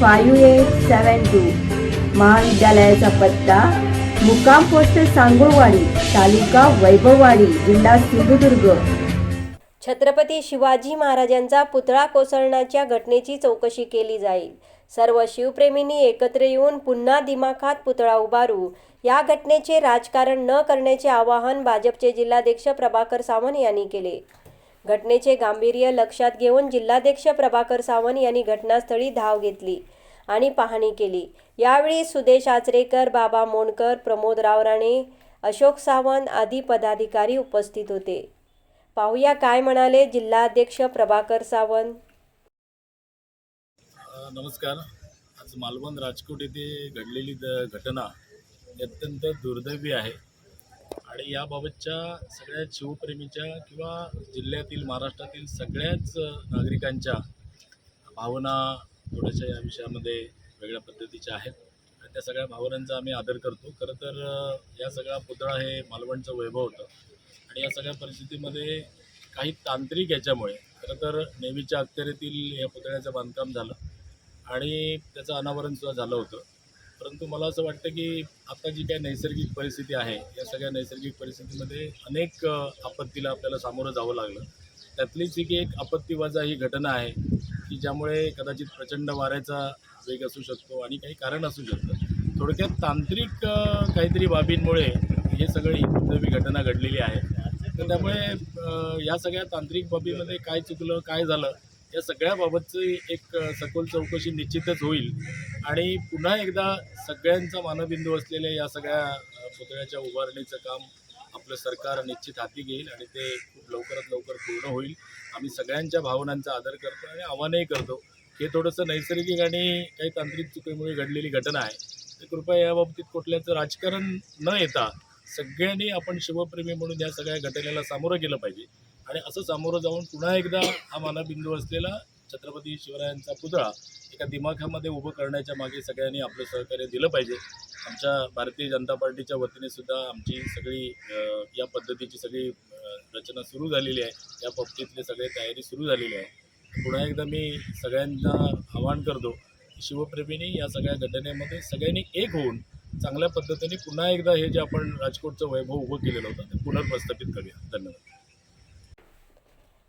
five eight seven two महाविद्यालयाचा पत्ता मुक्काम पोस्ट सांगोवाडी तालुका वैभववाडी जिल्हा सिंधुदुर्ग छत्रपती शिवाजी महाराजांचा पुतळा कोसळण्याच्या घटनेची चौकशी केली जाईल सर्व शिवप्रेमींनी एकत्र येऊन पुन्हा दिमाखात पुतळा उभारू या घटनेचे राजकारण न करण्याचे आवाहन भाजपचे जिल्हाध्यक्ष प्रभाकर सावंत यांनी केले घटनेचे गांभीर्य लक्षात घेऊन जिल्हाध्यक्ष प्रभाकर सावंत यांनी घटनास्थळी धाव घेतली आणि पाहणी केली. यावेळी सुदेश आचरेकर बाबा मोंडकर प्रमोद रावराणे अशोक सावंत आदी पदाधिकारी उपस्थित होते. पाहूया काय म्हणाले जिल्हाध्यक्ष प्रभाकर सावंत. नमस्कार. आज मालवण राजकोट येथे घडलेली घटना अत्यंत दुर्दैवी आहे. आणि याबाबतच्या सगळ्या शिवप्रेमीच्या किंवा जिल्ह्यातील महाराष्ट्रातील सगळ्याच नागरिकांच्या भावना थोड्याशा या विषयामध्ये वेगळ्या पद्धतीच्या आहेत. आणि त्या सगळ्या भावनांचा आम्ही आदर करतो. खरं तर या सगळा पुतळा हे मालवणचं वैभव होतं. आणि या सगळ्या परिस्थितीमध्ये काही तांत्रिक याच्यामुळे खरं तर नेहमीच्या अखत्यारीतील या पुतळ्याचं बांधकाम झालं. आणि त्याचं अनावरणसुद्धा झालं होतं. परंतु मला असं वाटतं की आता जी काय नैसर्गिक परिस्थिती आहे या सगळ्या नैसर्गिक परिस्थितीमध्ये अनेक आपत्तीला आपल्याला सामोरं जावं लागलं. त्यातलीच ही एक आपत्तीवाजा ही घटना आहे की ज्यामुळे कदाचित प्रचंड वाऱ्याचा वेग असू शकतो आणि काही कारण असू शकतं. थोडक्यात तांत्रिक काहीतरी बाबींमुळे हे सगळी ही दुर्दैवी घटना घडलेली आहे. तर त्यामुळे या सगळ्या तांत्रिक बाबीमध्ये काय चुकलं काय झालं या सगळ्याबाबतची एक सखोल चौकशी निश्चितच होईल. आणि पुन्हा एकदा सगळ्यांचा मानबिंदू असलेल्या या सगळ्या पुतळ्याच्या उभारणीचं काम आपलं सरकार निश्चित हाती घेईल आणि ते खूप लवकरात लवकर पूर्ण होईल. आम्ही सगळ्यांच्या भावनांचा आदर करतो आणि आव्हानही करतो हे थोडंसं नैसर्गिक आणि काही तांत्रिक चुकीमुळे घडलेली घटना आहे. तर कृपया या बाबतीत कुठल्याचं राजकारण न येता सगळ्यांनी आपण शिवप्रेमी म्हणून या सगळ्या घटनेला सामोरं गेलं पाहिजे. आणि असं सामोरं जाऊन पुन्हा एकदा हा मानबिंदू असलेला छत्रपती शिवरायांचा पुतळा एका दिमाखामध्ये उभं करण्याच्या मागे सगळ्यांनी आपलं सहकार्य दिलं पाहिजे. आमच्या भारतीय जनता पार्टीच्या वतीने सुद्धा आमची सगळी या पद्धतीची सगळी रचना सुरू झालेली आहे. या बाबतीतली सगळी तयारी सुरू झालेली आहे. पुन्हा एकदा मी सगळ्यांना आवाहन करतो शिवप्रेमींनी या सगळ्या घटनेमध्ये सगळ्यांनी एक होऊन चांगल्या पद्धतीने पुन्हा एकदा हे जे आपण राजकोटचं वैभव उभं केलेलं होतं ते पुनर्प्रस्थापित करूया. धन्यवाद.